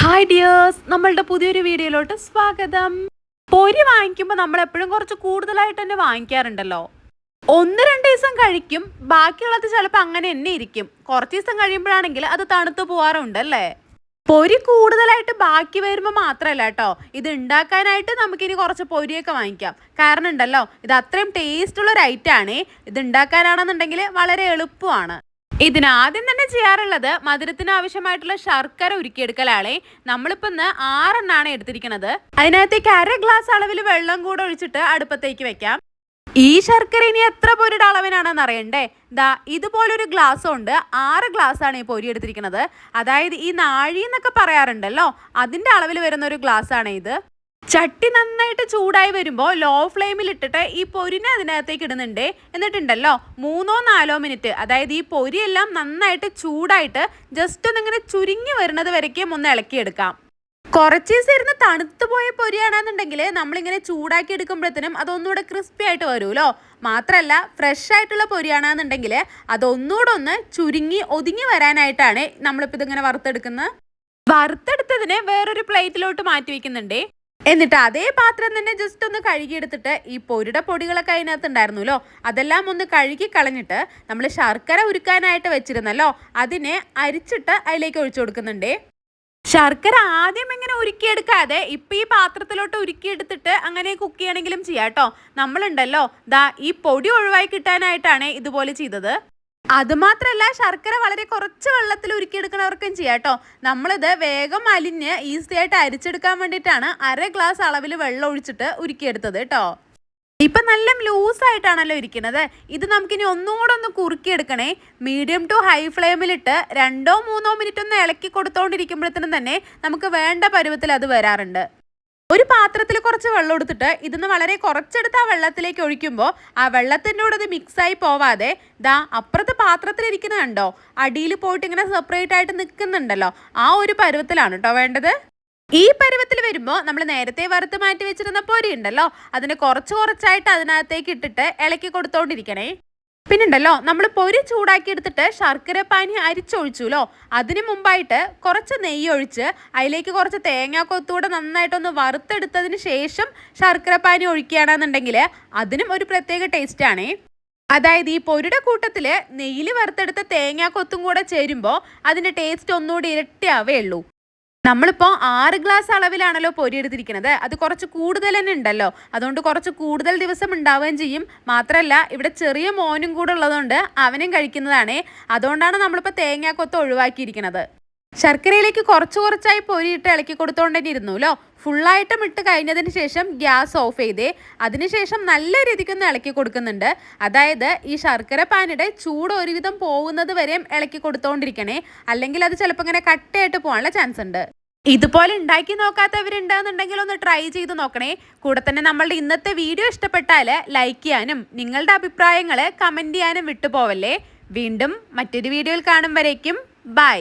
Hi dears നമ്മളുടെ പുതിയൊരു വീഡിയോയിലോട്ട് സ്വാഗതം. പൊരി വാങ്ങിക്കുമ്പോൾ നമ്മൾ എപ്പോഴും കുറച്ച് കൂടുതലായിട്ട് തന്നെ വാങ്ങിക്കാറുണ്ടല്ലോ. ഒന്ന് രണ്ട് ദിവസം കഴിക്കും. ബാക്കിയുള്ളത് ചിലപ്പോൾ അങ്ങനെ തന്നെ ഇരിക്കും. കുറച്ച് ദിവസം കഴിയുമ്പോഴാണെങ്കിൽ അത് തണുത്തു പോവാറുണ്ട് അല്ലേ? പൊരി കൂടുതലായിട്ട് ബാക്കി വരുമ്പോൾ മാത്രമല്ല കേട്ടോ. ഇത് ഉണ്ടാക്കാനായിട്ട് നമുക്കിനി കുറച്ച് പൊരിയൊക്കെ വാങ്ങിക്കാം. കാരണം ഉണ്ടല്ലോ ഇത് അത്രയും ടേസ്റ്റ് ഉള്ള ഒരു ഐറ്റാണ് ഇത് ഉണ്ടാക്കാനാണെന്നുണ്ടെങ്കിൽ വളരെ എളുപ്പമാണ്. ഇതിനാദ്യം തന്നെ ചെയ്യാറുള്ളത് മധുരത്തിന് ആവശ്യമായിട്ടുള്ള ശർക്കര ഉരുക്കിയെടുക്കലാളെ നമ്മളിപ്പോ ഇന്ന് ആറെണ്ണാണ് എടുത്തിരിക്കുന്നത് അതിനകത്തേക്ക് അര ഗ്ലാസ് അളവിൽ വെള്ളം കൂടെ ഒഴിച്ചിട്ട് അടുപ്പത്തേക്ക് വെക്കാം. ഈ ശർക്കര ഇനി എത്ര പൊരിയുടെ അളവിനാണെന്ന് അറിയണ്ടേ? ദാ ഇതുപോലൊരു ഗ്ലാസ് ഉണ്ട്. ആറ് ഗ്ലാസ് ആണ് ഈ പൊരി എടുത്തിരിക്കുന്നത് അതായത് ഈ നാഴി എന്നൊക്കെ പറയാറുണ്ടല്ലോ? അതിന്റെ അളവിൽ വരുന്ന ഒരു ഗ്ലാസ് ആണ് ഇത്. ചട്ടി നന്നായിട്ട് ചൂടായി വരുമ്പോൾ ലോ ഫ്ലെയിമിൽ ഇട്ടിട്ട് ഈ പൊരിനെ അതിനകത്തേക്ക് ഇടുന്നുണ്ട്. എന്നിട്ടുണ്ടല്ലോ മൂന്നോ നാലോ മിനിറ്റ് അതായത് ഈ പൊരിയെല്ലാം നന്നായിട്ട് ചൂടായിട്ട് ജസ്റ്റ് ഒന്നിങ്ങനെ ചുരുങ്ങി വരുന്നത് വരയ്ക്കും ഒന്ന് ഇളക്കിയെടുക്കാം. കുറച്ച് ദിവസം ഇരുന്ന് തണുത്തു പോയ പൊരിയാണെന്നുണ്ടെങ്കിൽ നമ്മളിങ്ങനെ ചൂടാക്കി എടുക്കുമ്പോഴത്തേനും അതൊന്നുകൂടെ ക്രിസ്പി ആയിട്ട് വരുമല്ലോ. മാത്രമല്ല ഫ്രഷ് ആയിട്ടുള്ള പൊരിയാണെന്നുണ്ടെങ്കിൽ അതൊന്നുകൂടെ ഒന്ന് ചുരുങ്ങി ഒതുങ്ങി വരാനായിട്ടാണ് നമ്മളിപ്പോൾ ഇതിങ്ങനെ വറുത്തെടുക്കുന്നത്. വറുത്തെടുത്തതിനെ വേറൊരു പ്ലേറ്റിലോട്ട് മാറ്റി വെക്കുന്നുണ്ടേ. എന്നിട്ട് അതേ പാത്രം തന്നെ ജസ്റ്റ് ഒന്ന് കഴുകിയെടുത്തിട്ട് ഈ പൊരിയുടെ പൊടികളൊക്കെ അതിനകത്ത് ഉണ്ടായിരുന്നല്ലോ അതെല്ലാം ഒന്ന് കഴുകി കളഞ്ഞിട്ട് നമ്മൾ ശർക്കര ഉരുക്കാനായിട്ട് വെച്ചിരുന്നല്ലോ അതിനെ അരിച്ചിട്ട് അതിലേക്ക് ഒഴിച്ചു കൊടുക്കുന്നുണ്ടേ. ശർക്കര ആദ്യം ഇങ്ങനെ ഉരുക്കിയെടുക്കാതെ ഇപ്പം ഈ പാത്രത്തിലോട്ട് ഉരുക്കിയെടുത്തിട്ട് അങ്ങനെ കുക്ക് ചെയ്യണമെങ്കിലും ചെയ്യാം കേട്ടോ. നമ്മളുണ്ടല്ലോ ദാ ഈ പൊടി ഒഴിവായി കിട്ടാനായിട്ടാണ് ഇതുപോലെ ചെയ്തത്. അതുമാത്രമല്ല ശർക്കര വളരെ കുറച്ച് വെള്ളത്തിൽ ഉരുക്കിയെടുക്കുന്നവർക്കും ചെയ്യാം കേട്ടോ. നമ്മളിത് വേഗം അലിഞ്ഞ് ഈസി ആയിട്ട് അരിച്ചെടുക്കാൻ വേണ്ടിയിട്ടാണ് അര ഗ്ലാസ് അളവിൽ വെള്ളം ഒഴിച്ചിട്ട് ഉരുക്കിയെടുത്തത് കേട്ടോ. ഇപ്പൊ നല്ല ലൂസ് ആയിട്ടാണല്ലോ ഇരിക്കുന്നത്. ഇത് നമുക്കിനി ഒന്നുകൂടെ ഒന്ന് കുറുക്കിയെടുക്കണേ. മീഡിയം ടു ഹൈ ഫ്ലെയിമിലിട്ട് രണ്ടോ മൂന്നോ മിനിറ്റ് ഒന്ന് ഇളക്കി കൊടുത്തോണ്ടിരിക്കുമ്പോഴത്തേനും തന്നെ നമുക്ക് വേണ്ട പരുവത്തിൽ അത് വരാറുണ്ട്. ഒരു പാത്രത്തിൽ കുറച്ച് വെള്ളം എടുത്തിട്ട് ഇതിന്ന് വളരെ കുറച്ചെടുത്ത് ആ വെള്ളത്തിലേക്ക് ഒഴിക്കുമ്പോൾ ആ വെള്ളത്തിന്റെ കൂടെ ഇത് മിക്സായി പോവാതെ ദാ അപ്പുറത്തെ പാത്രത്തിലിരിക്കുന്ന കണ്ടോ? അടിയിൽ പോയിട്ട് ഇങ്ങനെ സെപ്പറേറ്റ് ആയിട്ട് നിൽക്കുന്നുണ്ടല്ലോ ആ ഒരു പരുവത്തിലാണ് കേട്ടോ വേണ്ടത്. ഈ പരുവത്തിൽ വരുമ്പോൾ നമ്മൾ നേരത്തെ വറുത്ത് മാറ്റി വെച്ചിരുന്ന പൊരി ഉണ്ടല്ലോ. അതിനെ കുറച്ച് കുറച്ചായിട്ട് അതിനകത്തേക്ക് ഇട്ടിട്ട് ഇളക്കി കൊടുത്തോണ്ടിരിക്കണേ. പിന്നുണ്ടല്ലോ നമ്മൾ പൊരി ചൂടാക്കി എടുത്തിട്ട് ശർക്കര പാനി അരിച്ചൊഴിച്ചുല്ലോ. അതിന് മുമ്പായിട്ട് കുറച്ച് നെയ്യ് ഒഴിച്ച് അതിലേക്ക് കുറച്ച് തേങ്ങാക്കൊത്തൂടെ നന്നായിട്ടൊന്ന് വറുത്തെടുത്തതിന് ശേഷം ശർക്കര പാനി ഒഴിക്കുകയാണെന്നുണ്ടെങ്കിൽ അതിനും ഒരു പ്രത്യേക ടേസ്റ്റാണേ അതായത് ഈ പൊരിയുടെ കൂട്ടത്തിൽ നെയ്യിൽ വറുത്തെടുത്ത തേങ്ങാക്കൊത്തും കൂടെ ചേരുമ്പോൾ അതിന്റെ ടേസ്റ്റ് ഒന്നുകൂടി ഇരട്ടിയാവേ ഉള്ളൂ നമ്മളിപ്പോൾ ആറ് ഗ്ലാസ് അളവിലാണല്ലോ പൊരിയെടുത്തിരിക്കുന്നത്. അത് കുറച്ച് കൂടുതൽ തന്നെ ഉണ്ടല്ലോ. അതുകൊണ്ട് കുറച്ച് കൂടുതൽ ദിവസം ഉണ്ടാവുകയും ചെയ്യും. മാത്രമല്ല ഇവിടെ ചെറിയ മോനും കൂടെ ഉള്ളതുകൊണ്ട് അവനും കഴിക്കുന്നതാണേ. അതുകൊണ്ടാണ് നമ്മളിപ്പോൾ തേങ്ങാക്കൊത്ത് ഒഴിവാക്കിയിരിക്കുന്നത്. ശർക്കരയിലേക്ക് കുറച്ച് കുറച്ചായി പൊരിയിട്ട് ഇളക്കി കൊടുത്തോണ്ട് തന്നെ ഇരുന്നുല്ലോ ഫുള്ളായിട്ടും ഇട്ട് കഴിഞ്ഞതിന് ശേഷം ഗ്യാസ് ഓഫ് ചെയ്തേ. അതിനുശേഷം നല്ല രീതിക്കൊന്ന് ഇളക്കി കൊടുക്കുന്നുണ്ട്. അതായത് ഈ ശർക്കര പാനിയുടെ ചൂട് ഒരുവിധം പോകുന്നത് വരെയും ഇളക്കി കൊടുത്തോണ്ടിരിക്കണേ. അല്ലെങ്കിൽ അത് ചിലപ്പോൾ ഇങ്ങനെ കട്ടയായിട്ട് പോകാനുള്ള ചാൻസ് ഉണ്ട്. ഇതുപോലെ ഉണ്ടാക്കി നോക്കാത്തവരുണ്ടെന്നുണ്ടെങ്കിൽ ഒന്ന് ട്രൈ ചെയ്ത് നോക്കണേ. കൂടെ തന്നെ നമ്മളുടെ ഇന്നത്തെ വീഡിയോ ഇഷ്ടപ്പെട്ടാൽ ലൈക്ക് ചെയ്യാനും നിങ്ങളുടെ അഭിപ്രായങ്ങൾ കമന്റ് ചെയ്യാനും വിട്ടുപോവല്ലേ. വീണ്ടും മറ്റൊരു വീഡിയോയിൽ കാണും വരേക്കും. ബൈ